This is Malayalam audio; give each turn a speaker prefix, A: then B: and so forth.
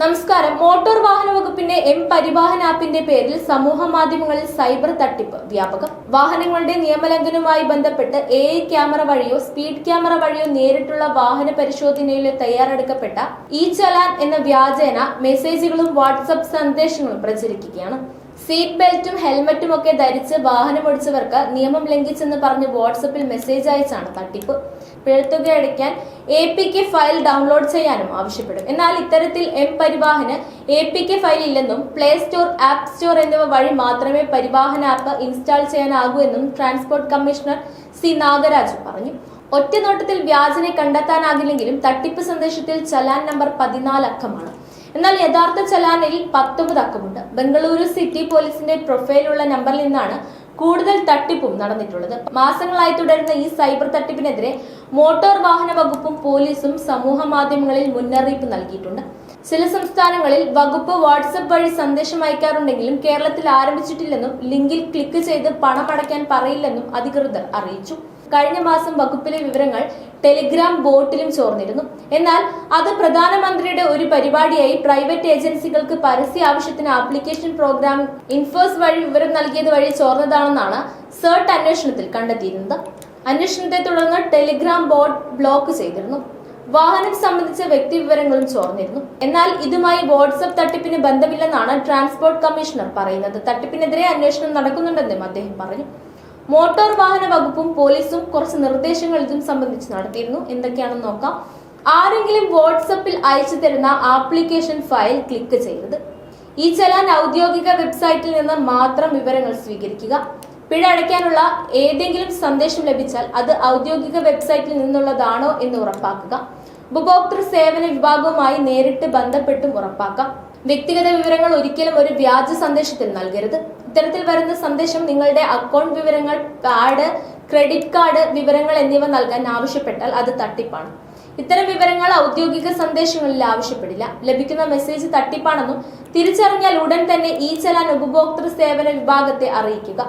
A: നമസ്കാരം. മോട്ടോർ വാഹന വകുപ്പിന്റെ എം പരിവാഹൻ ആപ്പിന്റെ പേരിൽ സമൂഹ മാധ്യമങ്ങളിൽ സൈബർ തട്ടിപ്പ് വ്യാപകം. വാഹനങ്ങളുടെ നിയമലംഘനവുമായി ബന്ധപ്പെട്ട് എ ക്യാമറ വഴിയോ സ്പീഡ് ക്യാമറ വഴിയോ നേരിട്ടുള്ള വാഹന പരിശോധനയിൽ തയ്യാറെടുക്കപ്പെട്ട ഇ ചലാൻ എന്ന വ്യാജേന മെസ്സേജുകളും വാട്സപ്പ് സന്ദേശങ്ങളും പ്രചരിക്കുകയാണ്. സീറ്റ് ബെൽറ്റും ഹെൽമറ്റും ഒക്കെ ധരിച്ച് വാഹനം ഓടിച്ചവർക്ക് നിയമം ലംഘിച്ചെന്ന് പറഞ്ഞ് വാട്സപ്പിൽ മെസ്സേജ് അയച്ചാണ് തട്ടിപ്പ്. പിഴത്തുക അടയ്ക്കാൻ A P K file download ചെയ്യാനും ആവശ്യപ്പെടും. എന്നാൽ ഇത്തരത്തിൽ M പരിവാഹന് A P K file ഇല്ലെന്നും പ്ലേ സ്റ്റോർ ആപ്പ് സ്റ്റോർ എന്നിവ വഴി മാത്രമേ പരിവാഹൻ ആപ്പ് ഇൻസ്റ്റാൾ ചെയ്യാനാകൂ എന്നും ട്രാൻസ്പോർട്ട് കമ്മീഷണർ സി നാഗരാജ് പറഞ്ഞു. ഒറ്റനോട്ടത്തിൽ വ്യാജനെ കണ്ടെത്താനാകില്ലെങ്കിലും തട്ടിപ്പ് സന്ദേശത്തിൽ ചലാൻ നമ്പർ പതിനാല് അക്കമാണ്. എന്നാൽ യഥാർത്ഥ ചലാനിൽ പത്തൊമ്പത് അക്കമുണ്ട്. ബംഗളൂരു സിറ്റി പോലീസിന്റെ പ്രൊഫൈലുള്ള നമ്പറിൽ നിന്നാണ് കൂടുതൽ തട്ടിപ്പും നടന്നിട്ടുള്ളത്. മാസങ്ങളായി തുടരുന്ന ഈ സൈബർ തട്ടിപ്പിനെതിരെ മോട്ടോർ വാഹന വകുപ്പും പോലീസും സമൂഹ മാധ്യമങ്ങളിൽ മുന്നറിയിപ്പ് നൽകിയിട്ടുണ്ട്. ചില സംസ്ഥാനങ്ങളിൽ വകുപ്പ് വാട്സപ്പ് വഴി സന്ദേശം അയക്കാറുണ്ടെങ്കിലും കേരളത്തിൽ ആരംഭിച്ചിട്ടില്ലെന്നും ലിങ്കിൽ ക്ലിക്ക് ചെയ്ത് പണം അടയ്ക്കാൻ പറയില്ലെന്നും അധികൃതർ അറിയിച്ചു. കഴിഞ്ഞ മാസം വകുപ്പിലെ വിവരങ്ങൾ ടെലിഗ്രാം ബോട്ടിലും ചോർന്നിരുന്നു. എന്നാൽ അത് പ്രധാനമന്ത്രിയുടെ ഒരു പരിപാടിയായി പ്രൈവറ്റ് ഏജൻസികൾക്ക് പരസ്യ ആവശ്യത്തിന് ആപ്ലിക്കേഷൻ പ്രോഗ്രാം ഇൻഫോസ് വഴി വിവരം നൽകിയത് വഴി ചോർന്നതാണെന്നാണ് സെർട്ട് അന്വേഷണത്തിൽ കണ്ടെത്തിയിരുന്നത്. അന്വേഷണത്തെ തുടർന്ന് ടെലിഗ്രാം ബോട്ട് ബ്ലോക്ക് ചെയ്തിരുന്നു. വാഹനം സംബന്ധിച്ച വ്യക്തി വിവരങ്ങളും ചോർന്നിരുന്നു. എന്നാൽ ഇതുമായി വാട്സപ്പ് തട്ടിപ്പിന് ബന്ധമില്ലെന്നാണ് ട്രാൻസ്പോർട്ട് കമ്മീഷണർ പറയുന്നത്. തട്ടിപ്പിനെതിരെ അന്വേഷണം നടക്കുന്നുണ്ടെന്നും അദ്ദേഹം പറഞ്ഞു. മോട്ടോർ വാഹന വകുപ്പും പോലീസും കുറച്ച് നിർദ്ദേശങ്ങൾ ഇതും സംബന്ധിച്ച് നടത്തിയിരുന്നു. എന്തൊക്കെയാണെന്ന് നോക്കാം. ആരെങ്കിലും വാട്സപ്പിൽ അയച്ചു തരുന്ന ആപ്ലിക്കേഷൻ ഫയൽ ക്ലിക്ക് ചെയ്യരുത്. ഈ ചലാൻ ഔദ്യോഗിക വെബ്സൈറ്റിൽ നിന്ന് മാത്രം വിവരങ്ങൾ സ്വീകരിക്കുക. പിഴ അടയ്ക്കാനുള്ള ഏതെങ്കിലും സന്ദേശം ലഭിച്ചാൽ അത് ഔദ്യോഗിക വെബ്സൈറ്റിൽ നിന്നുള്ളതാണോ എന്ന് ഉറപ്പാക്കുക. ഉപഭോക്തൃ സേവന വിഭാഗവുമായി നേരിട്ട് ബന്ധപ്പെട്ടും ഉറപ്പാക്കാം. വ്യക്തിഗത വിവരങ്ങൾ ഒരിക്കലും ഒരു വ്യാജ സന്ദേശത്തിൽ നൽകരുത്. ഇത്തരത്തിൽ വരുന്ന സന്ദേശം നിങ്ങളുടെ അക്കൗണ്ട് വിവരങ്ങൾ കാർഡ് ക്രെഡിറ്റ് കാർഡ് വിവരങ്ങൾ എന്നിവ നൽകാൻ ആവശ്യപ്പെട്ടാൽ അത് തട്ടിപ്പാണ്. ഇത്തരം വിവരങ്ങൾ ഔദ്യോഗിക സന്ദേശങ്ങളിൽ ആവശ്യപ്പെടില്ല. ലഭിക്കുന്ന മെസ്സേജ് തട്ടിപ്പാണെന്നും തിരിച്ചറിഞ്ഞാൽ ഉടൻ തന്നെ ഈ ചലാൻ ഉപഭോക്തൃ സേവന വിഭാഗത്തെ അറിയിക്കുക.